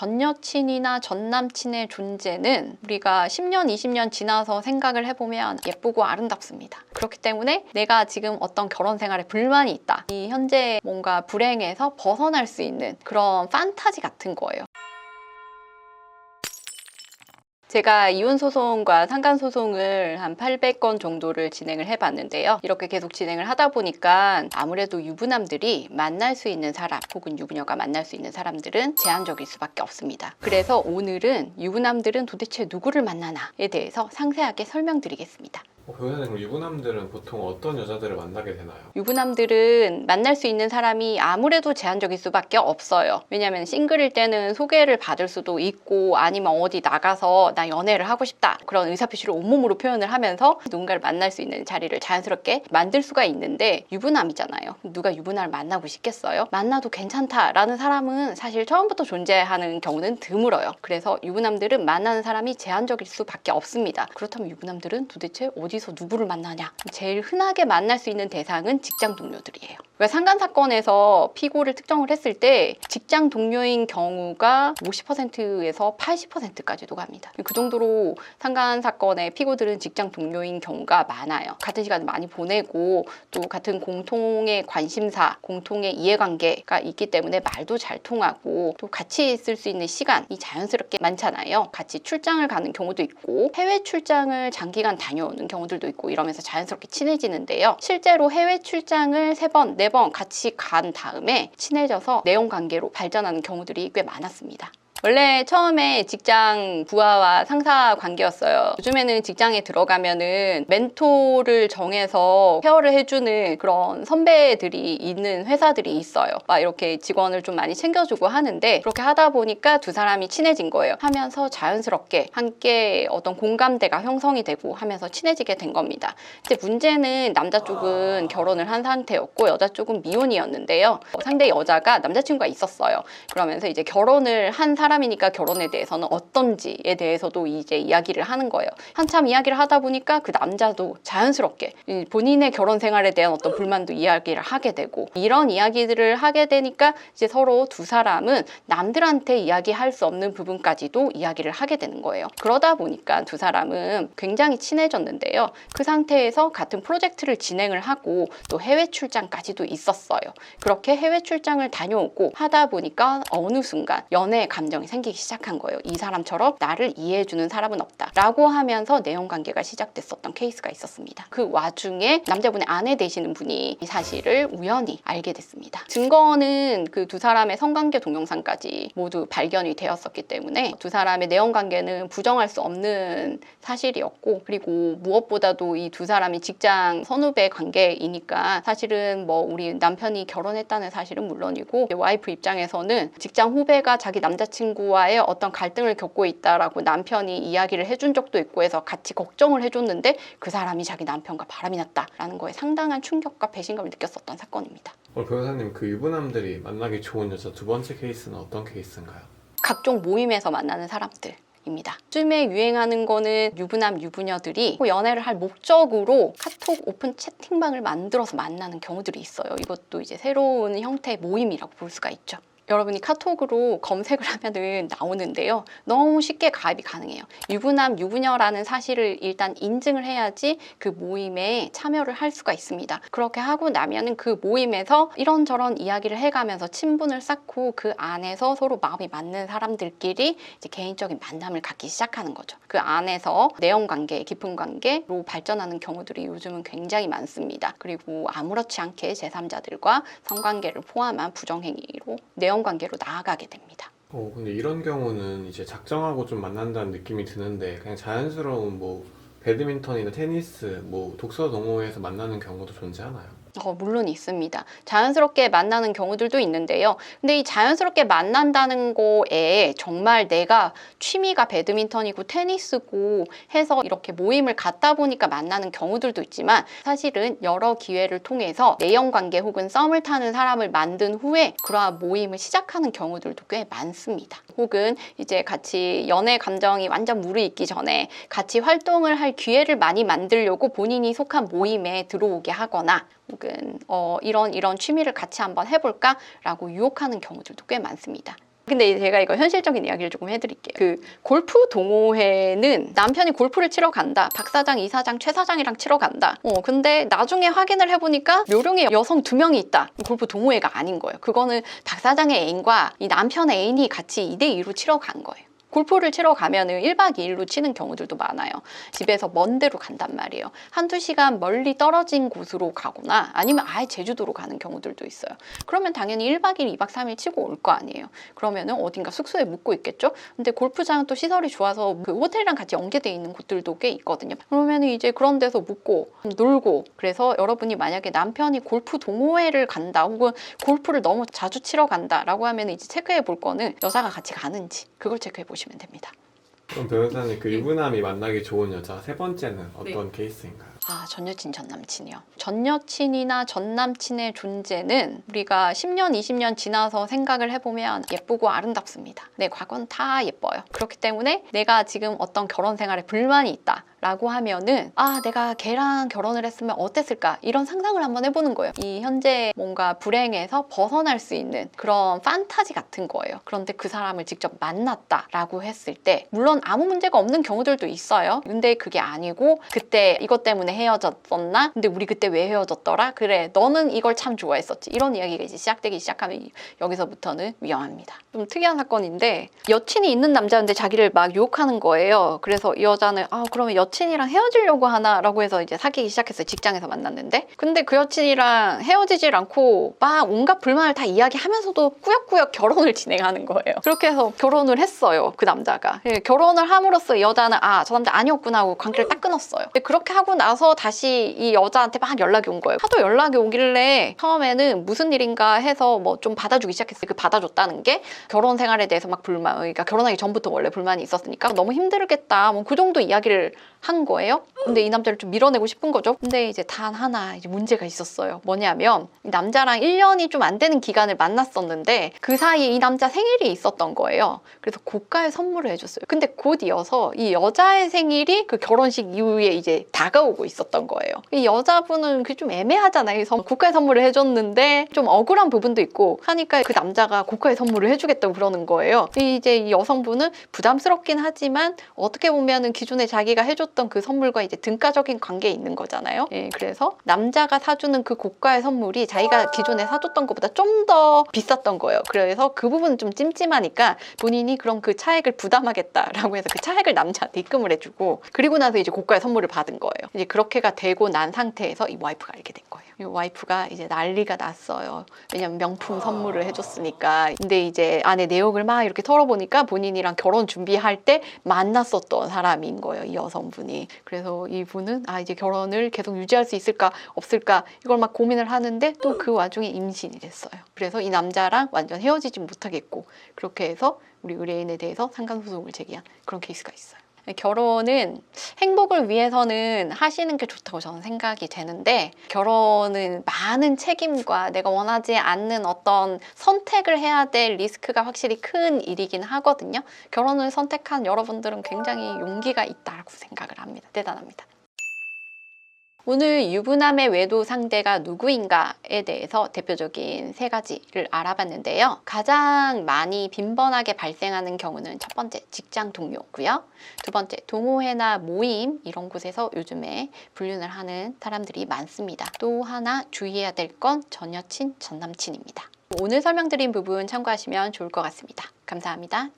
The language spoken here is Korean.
전 여친이나 전 남친의 존재는 우리가 10년, 20년 지나서 생각을 해보면 예쁘고 아름답습니다. 그렇기 때문에 내가 지금 어떤 결혼 생활에 불만이 있다. 이 현재 뭔가 불행에서 벗어날 수 있는 그런 판타지 같은 거예요. 제가 이혼 소송과 상간 소송을 한 800건 정도를 진행을 해봤는데요. 이렇게 계속 진행을 하다 보니까 아무래도 유부남들이 만날 수 있는 사람 혹은 유부녀가 만날 수 있는 사람들은 제한적일 수밖에 없습니다. 그래서 오늘은 유부남들은 도대체 누구를 만나나에 대해서 상세하게 설명드리겠습니다. 어, 변호사님 그럼 유부남들은 보통 어떤 여자들을 만나게 되나요? 유부남들은 만날 수 있는 사람이 아무래도 제한적일 수밖에 없어요. 왜냐하면 싱글일 때는 소개를 받을 수도 있고 아니면 어디 나가서 나 연애를 하고 싶다 그런 의사표시를 온몸으로 표현을 하면서 누군가를 만날 수 있는 자리를 자연스럽게 만들 수가 있는데 유부남이잖아요. 누가 유부남을 만나고 싶겠어요? 만나도 괜찮다라는 사람은 사실 처음부터 존재하는 경우는 드물어요. 그래서 유부남들은 만나는 사람이 제한적일 수밖에 없습니다. 그렇다면 유부남들은 도대체 어디 서 누구를 만나냐? 제일 흔하게 만날 수 있는 대상은 직장 동료들이에요. 그러니까 상간 사건에서 피고를 특정을 했을 때 직장 동료인 경우가 50%에서 80%까지도 갑니다. 그 정도로 상간 사건의 피고들은 직장 동료인 경우가 많아요. 같은 시간을 많이 보내고 또 같은 공통의 관심사, 공통의 이해관계가 있기 때문에 말도 잘 통하고 또 같이 있을 수 있는 시간이 자연스럽게 많잖아요. 같이 출장을 가는 경우도 있고 해외 출장을 장기간 다녀오는 경우들도 있고 이러면서 자연스럽게 친해지는데요. 실제로 해외 출장을 세 번, 네번 같이 간 다음에 친해져서 내용 관계로 발전하는 경우들이 꽤 많았습니다. 원래 처음에 직장 부하와 상사 관계였어요. 요즘에는 직장에 들어가면은 멘토를 정해서 케어를 해주는 그런 선배들이 있는 회사들이 있어요. 막 이렇게 직원을 좀 많이 챙겨주고 하는데 그렇게 하다 보니까 두 사람이 친해진 거예요. 하면서 자연스럽게 함께 어떤 공감대가 형성이 되고 하면서 친해지게 된 겁니다. 근데 문제는 남자 쪽은 결혼을 한 상태였고 여자 쪽은 미혼이었는데요. 어, 상대 여자가 남자친구가 있었어요. 그러면서 이제 결혼을 한 사람 이니까 결혼에 대해서는 어떤지에 대해서도 이제 이야기를 하는 거예요. 한참 이야기를 하다 보니까 그 남자도 자연스럽게 이 본인의 결혼 생활에 대한 어떤 불만도 이야기를 하게 되고 이런 이야기들을 하게 되니까 이제 서로 두 사람은 남들한테 이야기할 수 없는 부분까지도 이야기를 하게 되는 거예요. 그러다 보니까 두 사람은 굉장히 친해졌는데요. 그 상태에서 같은 프로젝트를 진행을 하고 또 해외 출장까지도 있었어요. 그렇게 해외 출장을 다녀오고 하다 보니까 어느 순간 연애의 감정이 생기기 시작한 거예요. 이 사람처럼 나를 이해해주는 사람은 없다. 라고 하면서 내용 관계가 시작됐었던 케이스가 있었습니다. 그 와중에 남자분의 아내 되시는 분이 이 사실을 우연히 알게 됐습니다. 증거는 그 두 사람의 성관계 동영상까지 모두 발견이 되었었기 때문에 두 사람의 내용 관계는 부정할 수 없는 사실이었고 그리고 무엇보다도 이 두 사람이 직장 선후배 관계이니까 사실은 뭐 우리 남편이 결혼했다는 사실은 물론이고 와이프 입장에서는 직장 후배가 자기 남자친구 와의 어떤 갈등을 겪고 있다라고 남편이 이야기를 해준 적도 있고 해서 같이 걱정을 해줬는데 그 사람이 자기 남편과 바람이 났다라는 거에 상당한 충격과 배신감을 느꼈었던 사건입니다. 어, 변호사님 그 유부남들이 만나기 좋은 여자 두 번째 케이스는 어떤 케이스인가요? 각종 모임에서 만나는 사람들. 입니다. 요즘에 유행하는 거는 유부남 유부녀들이 뭐 연애를 할 목적으로 카톡 오픈 채팅방을 만들어서 만나는 경우들이 있어요. 이것도 이제 새로운 형태의 모임이라고 볼 수가 있죠. 여러분이 카톡으로 검색을 하면은 나오는데요. 너무 쉽게 가입이 가능해요. 유부남, 유부녀라는 사실을 일단 인증을 해야지 그 모임에 참여를 할 수가 있습니다. 그렇게 하고 나면은 그 모임에서 이런저런 이야기를 해가면서 친분을 쌓고 그 안에서 서로 마음이 맞는 사람들끼리 이제 개인적인 만남을 갖기 시작하는 거죠. 그 안에서 내용 관계, 깊은 관계로 발전하는 경우들이 요즘은 굉장히 많습니다. 그리고 아무렇지 않게 제3자들과 성관계를 포함한 부정행위로 내용 관계로 나아가게 됩니다. 어 근데 이런 경우는 이제 작정하고 좀 만난다는 느낌이 드는데 그냥 자연스러운 뭐 배드민턴이나 테니스, 뭐 독서 동호회에서 만나는 경우도 존재하나요? 어, 물론 있습니다. 자연스럽게 만나는 경우들도 있는데요. 근데 이 자연스럽게 만난다는 거에 정말 내가 취미가 배드민턴이고 테니스고 해서 이렇게 모임을 갖다 보니까 만나는 경우들도 있지만 사실은 여러 기회를 통해서 내연 관계 혹은 썸을 타는 사람을 만든 후에 그러한 모임을 시작하는 경우들도 꽤 많습니다. 혹은 이제 같이 연애 감정이 완전 무르익기 전에 같이 활동을 할 기회를 많이 만들려고 본인이 속한 모임에 들어오게 하거나 혹은 어, 이런 이런 취미를 같이 한번 해볼까 라고 유혹하는 경우들도 꽤 많습니다. 근데 제가 이거 현실적인 이야기를 조금 해드릴게요. 그 골프 동호회는 남편이 골프를 치러 간다. 박 사장, 이 사장, 최 사장이랑 치러 간다. 어, 근데 나중에 확인을 해보니까 묘령에 여성 두 명이 있다. 골프 동호회가 아닌 거예요. 그거는 박 사장의 애인과 이 남편의 애인이 같이 2대2로 치러 간 거예요. 골프를 치러 가면은 1박 2일로 치는 경우들도 많아요. 집에서 먼 데로 간단 말이에요. 한두 시간 멀리 떨어진 곳으로 가거나 아니면 아예 제주도로 가는 경우들도 있어요. 그러면 당연히 1박 2일, 2박 3일 치고 올 거 아니에요. 그러면은 어딘가 숙소에 묵고 있겠죠? 근데 골프장은 또 시설이 좋아서 그 호텔이랑 같이 연계되어 있는 곳들도 꽤 있거든요. 그러면은 이제 그런 데서 묵고 놀고 그래서 여러분이 만약에 남편이 골프 동호회를 간다 혹은 골프를 너무 자주 치러 간다라고 하면 이제 체크해 볼 거는 여자가 같이 가는지 그걸 체크해 보시면 됩니다. 그럼 변호사님 그 유부남이 만나기 좋은 여자 세 번째는 어떤 케이스인가요? 아, 전 여친, 전 남친이요. 전 여친이나 전 남친의 존재는 우리가 10년, 20년 지나서 생각을 해보면 예쁘고 아름답습니다. 내 과거는 다 예뻐요. 그렇기 때문에 내가 지금 어떤 결혼 생활에 불만이 있다. 라고 하면은 아 내가 걔랑 결혼을 했으면 어땠을까 이런 상상을 한번 해보는 거예요 이 현재 뭔가 불행에서 벗어날 수 있는 그런 판타지 같은 거예요 그런데 그 사람을 직접 만났다 라고 했을 때 물론 아무 문제가 없는 경우들도 있어요 근데 그게 아니고 그때 이것 때문에 헤어졌었나? 근데 우리 그때 왜 헤어졌더라? 그래 너는 이걸 참 좋아했었지. 이런 이야기가 이제 시작되기 시작하면 여기서부터는 위험합니다. 좀 특이한 사건인데 여친이 있는 남자인데 자기를 막 유혹하는 거예요. 그래서 이 여자는 아 그러면 여친이랑 헤어지려고 하나 라고 해서 이제 사귀기 시작했어요 직장에서 만났는데. 근데 그 여친이랑 헤어지질 않고 막 온갖 불만을 다 이야기하면서도 꾸역꾸역 결혼을 진행하는 거예요. 그렇게 해서 결혼을 했어요 그 남자가. 예, 결혼을 함으로써 이 여자는 아 저 남자 아니었구나 하고 관계를 딱 끊었어요. 근데 그렇게 하고 나서 다시 이 여자한테 막 연락이 온 거예요 하도 연락이 오길래 처음에는 무슨 일인가 해서 뭐 좀 받아주기 시작했어요 그 받아줬다는 게 결혼 생활에 대해서 막 불만 그러니까 결혼하기 전부터 원래 불만이 있었으니까 너무 힘들겠다 뭐 그 정도 이야기를 한 거예요. 근데 이 남자를 좀 밀어내고 싶은 거죠. 근데 이제 단 하나 이제 문제가 있었어요. 뭐냐면 이 남자랑 1년이 좀 안 되는 기간을 만났었는데 그 사이에 이 남자 생일이 있었던 거예요. 그래서 고가의 선물을 해줬어요. 근데 곧 이어서 이 여자의 생일이 그 결혼식 이후에 이제 다가오고 있었던 거예요. 이 여자분은 그게 좀 애매하잖아요. 그래서 고가의 선물을 해줬는데 좀 억울한 부분도 있고 하니까 그 남자가 고가의 선물을 해주겠다고 그러는 거예요. 이제 이 여성분은 부담스럽긴 하지만 어떻게 보면은 기존에 자기가 해줬 줬던 그 선물과 이제 등가적인 관계에 있는 거잖아요. 예, 그래서 남자가 사주는 그 고가의 선물이 자기가 기존에 사줬던 것보다 좀 더 비쌌던 거예요. 그래서 그 부분은 좀 찜찜하니까 본인이 그런 그 차액을 부담하겠다라고 해서 그 차액을 남자한테 입금을 해주고 그리고 나서 이제 고가의 선물을 받은 거예요. 이제 그 렇게가 되고 난 상태에서 이 와이프가 알게 된 거예요. 이 와이프가 이제 난리가 났어요. 왜냐면 명품 선물을 해줬으니까. 근데 이제 안에 내용을 막 이렇게 털어보니까 본인이랑 결혼 준비할 때 만났었던 사람인 거예요. 이 여성분이. 그래서 이분은 아 이제 결혼을 계속 유지할 수 있을까 없을까 이걸 막 고민을 하는데 또 그 와중에 임신이 됐어요. 그래서 이 남자랑 완전 헤어지지 못하겠고 그렇게 해서 우리 의뢰인에 대해서 상간소송을 제기한 그런 케이스가 있어요. 결혼은 행복을 위해서는 하시는 게 좋다고 저는 생각이 되는데 결혼은 많은 책임과 내가 원하지 않는 어떤 선택을 해야 될 리스크가 확실히 큰 일이긴 하거든요. 결혼을 선택한 여러분들은 굉장히 용기가 있다고 생각을 합니다. 대단합니다. 오늘 유부남의 외도 상대가 누구인가에 대해서 대표적인 세 가지를 알아봤는데요. 가장 많이 빈번하게 발생하는 경우는 첫 번째 직장 동료고요. 두 번째 동호회나 모임 이런 곳에서 요즘에 불륜을 하는 사람들이 많습니다. 또 하나 주의해야 될 건 전 여친, 전 남친입니다. 오늘 설명드린 부분 참고하시면 좋을 것 같습니다. 감사합니다.